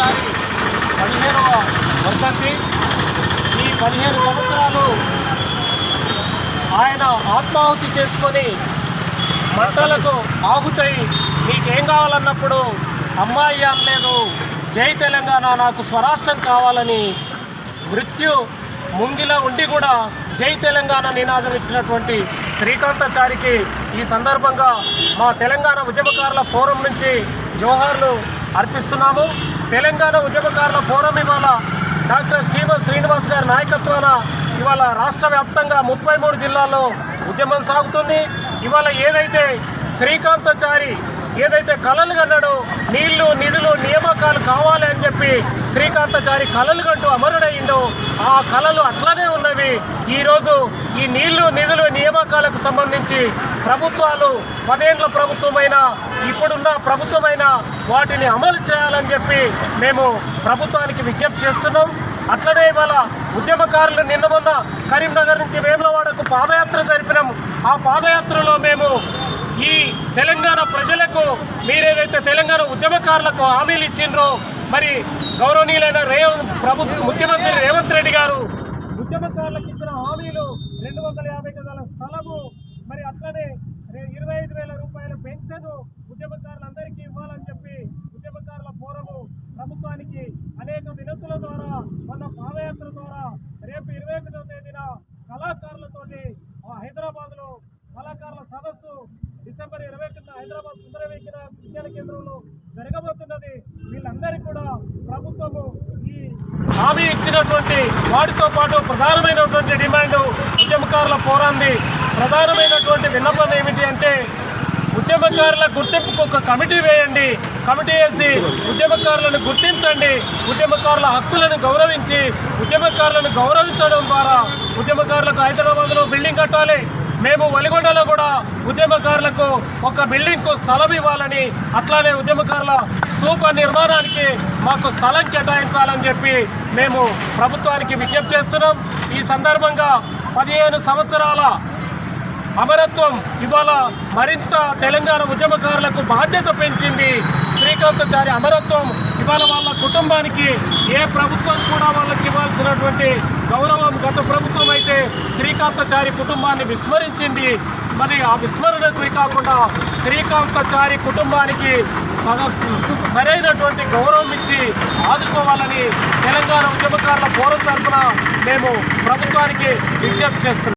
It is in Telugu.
శ్రీకాంతాచారి పదిహేనవ వర్ధంతి. ఈ పదిహేను సంవత్సరాలు ఆయన ఆత్మాహుతి చేసుకొని మంటలకు ఆగుతాయి. నీకేం కావాలన్నప్పుడు అమ్మాయి లేదు జై తెలంగాణ నాకు స్వరాష్ట్రం కావాలని మృత్యు ముంగిల ఉండి కూడా జై తెలంగాణ నినాదం ఇచ్చినటువంటి శ్రీకాంతాచారికి ఈ సందర్భంగా మా తెలంగాణ ఉద్యమకారుల ఫోరం నుంచి జోహార్లు అర్పిస్తున్నాము. తెలంగాణ ఉద్యమకారుల ఫోరం ఇవాళ డాక్టర్ చీమ శ్రీనివాస్ గారి నాయకత్వాన ఇవాళ రాష్ట్ర వ్యాప్తంగా ముప్పై మూడు జిల్లాల్లో ఉద్యమం సాగుతుంది. ఇవాళ ఏదైతే శ్రీకాంతాచారి ఏదైతే కళలు కన్నాడో నీళ్ళు నిధులు నియామకాలు కావాలి అని చెప్పి శ్రీకాంతచారి కళలు కంటూ అమరుడయిండో ఆ కళలు అట్లానే ఉన్నవి. ఈరోజు ఈ నీళ్ళు నిధులు నియామకాలకు సంబంధించి ప్రభుత్వాలు పదేండ్ల ప్రభుత్వమైన ఇప్పుడున్న ప్రభుత్వమైన వాటిని అమలు చేయాలని చెప్పి మేము ప్రభుత్వానికి విజ్ఞప్తి చేస్తున్నాం. అట్లనే ఇవాళ ఉద్యమకారులు నిన్న మొన్న కరీంనగర్ నుంచి వేములవాడకు పాదయాత్ర జరిపినాం. ఆ పాదయాత్రలో మేము ఈ తెలంగాణ ప్రజలకు మీరేదైతే తెలంగాణ ఉద్యమకారులకు హామీలు ఇచ్చిండ్రో మరి గౌరవనీయులైన రేవంత్ ప్రభుత్వ ముఖ్యమంత్రి రేవంత్ రెడ్డి గారు ఉద్యమకారులకు ఇచ్చిన హామీలు రెండు వందల యాభై గదాల స్థలము మరి అట్లనే రే- ఇరవై ఐదు వేల రూపాయల పెన్షన్ ఉద్యమకారులందరికీ ఇవ్వాలని చెప్పి ఉద్యమకారుల ఫోరము ప్రభుత్వానికి అనేక వినతుల ద్వారా మన పాదయాత్ర ద్వారా రేపు ఇరవై ఒకటో తేదీన విజ్ఞాన కేంద్రంలో జరగబోతున్నది. వీళ్ళందరికీ కూడా ప్రభుత్వము ఈ హామీ ఇచ్చినటువంటి వాటితో పాటు ప్రధానమైనటువంటి డిమాండ్ ఉద్యమకారుల పోరాంది ప్రధానమైనటువంటి విన్నపం ఏమిటి అంటే ఉద్యమకారుల గుర్తింపుకు ఒక కమిటీ వేయండి. కమిటీ వేసి ఉద్యమకారులను గుర్తించండి. ఉద్యమకారుల హక్కులను గౌరవించి ఉద్యమకారులను గౌరవించడం ద్వారా ఉద్యమకారులకు హైదరాబాద్లో బిల్డింగ్ కట్టాలి. మేము వలిగొండలో కూడా ఉద్యమకారులకు ఒక బిల్డింగ్కు స్థలం ఇవ్వాలని అట్లానే ఉద్యమకారుల స్తూప నిర్మాణానికి మాకు స్థలం కేటాయించాలని చెప్పి మేము ప్రభుత్వానికి విజ్ఞప్తి చేస్తున్నాం. ఈ సందర్భంగా పదిహేను సంవత్సరాల అమరత్వం ఇవాళ మరింత తెలంగాణ ఉద్యమకారులకు బాధ్యత పెంచింది శ్రీకాంతాచారి అమరత్వం. ఇవాళ వాళ్ళ కుటుంబానికి ఏ ప్రభుత్వం కూడా వాళ్ళకి ఇవ్వాల్సినటువంటి గౌరవం గత ప్రభుత్వం శ్రీకాంతచారి కుటుంబాన్ని విస్మరించింది. మరి ఆ విస్మరణకు కాకుండా శ్రీకాంతచారి కుటుంబానికి సరైనటువంటి గౌరవం ఇచ్చి ఆదుకోవాలని తెలంగాణ ఉద్యమకారుల ఫోరం తరఫున మేము ప్రభుత్వానికి విజ్ఞప్తి చేస్తున్నాం.